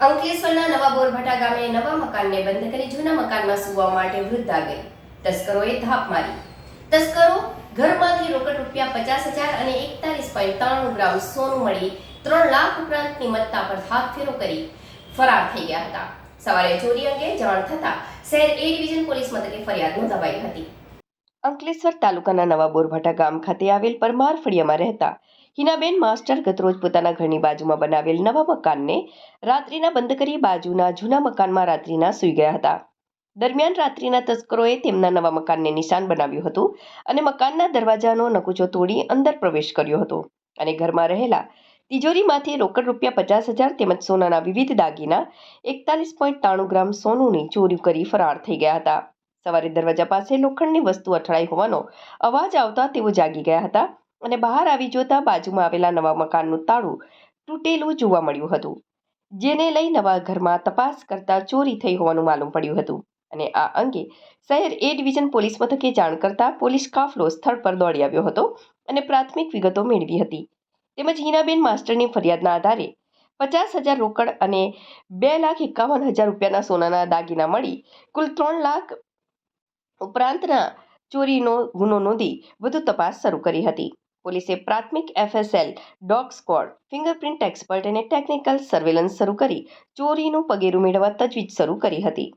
અંકલેશ્વરના નવા બોરભાટા ગામે નવા મકાનને બંધ કરી જૂના મકાનમાં સુવા માટે વૃદ્ધા ગઈ તસ્કરોએ ધાપ મારી. તસ્કરો ઘરમાંથી રોકડ રૂપિયા પચાસ હજાર અને એકતાલીસ પોઈન્ટ ત્રાણું ગ્રામ સોનું મળી ત્રણ લાખ ઉપરાંતની મત્તા પર હાથ ફેરો કરી ફરાર થઈ ગયા હતા. સવારે ચોરી અંગે જાણ થતા શહેર એ ડિવિઝન પોલીસ મથકે ફરિયાદ નોંધાવાઈ હતી. અંકલેશ્વર તાલુકાના નવા બોરભાટા ગામ ખાતે આવેલ પરમાર ફળિયામાં રહેતા હિનાબેન માસ્ટર ગતરોજ પોતાના ઘરની બાજુમાં બનાવેલ નવા મકાનને રાત્રિના બંધ કરી બાજુના જૂના મકાનમાં રાત્રિના સૂઈ ગયા હતા. દરમિયાન રાત્રિના તસ્કરોએ તેમના નવા મકાનને નિશાન બનાવ્યું હતું અને મકાનના દરવાજાનો નકુચો તોડી અંદર પ્રવેશ કર્યો હતો અને ઘરમાં રહેલા તિજોરીમાંથી રોકડ રૂપિયા પચાસ હજાર તેમજ સોનાના વિવિધ દાગીના એકતાલીસ પોઈન્ટ ત્રાણું ગ્રામ સોનુની ચોરી કરી ફરાર થઈ ગયા હતા. સવારે દરવાજા પાસે લોખંડની વસ્તુ અથડાઈ હોવાનો અવાજ આવતા તેઓ જાગી ગયા હતા અને બહાર આવી જોતા બાજુમાં આવેલા નવા મકાનનું તાળું તૂટેલું જોવા મળ્યું હતું, જેને લઈ નવા ઘરમાં તપાસ કરતા ચોરી થઈ હોવાનું માલુમ પડ્યું હતું. અને આ અંગે શહેર એ ડિવિઝન પોલીસ મથકે જાણ કરતા પોલીસ કાફલો સ્થળ પર દોડી આવ્યો હતો અને પ્રાથમિક વિગતો મેળવી હતી. તેમજ હિનાબેન માસ્ટરની ફરિયાદના આધારે પચાસ હજાર રોકડ અને બે લાખ એકાવન હજાર રૂપિયાના સોનાના દાગીના મળી કુલ ત્રણ લાખ ઉપરાંતના ચોરીનો ગુનો નોંધી વધુ તપાસ શરૂ કરી હતી. પોલીસે પ્રાથમિક FSL, dog squad fingerprint expert અને ટેકનિકલ સર્વેલન્સ શરૂ કરી ચોરીનું પગેરું મેળવવા તજવીજ શરૂ કરી હતી.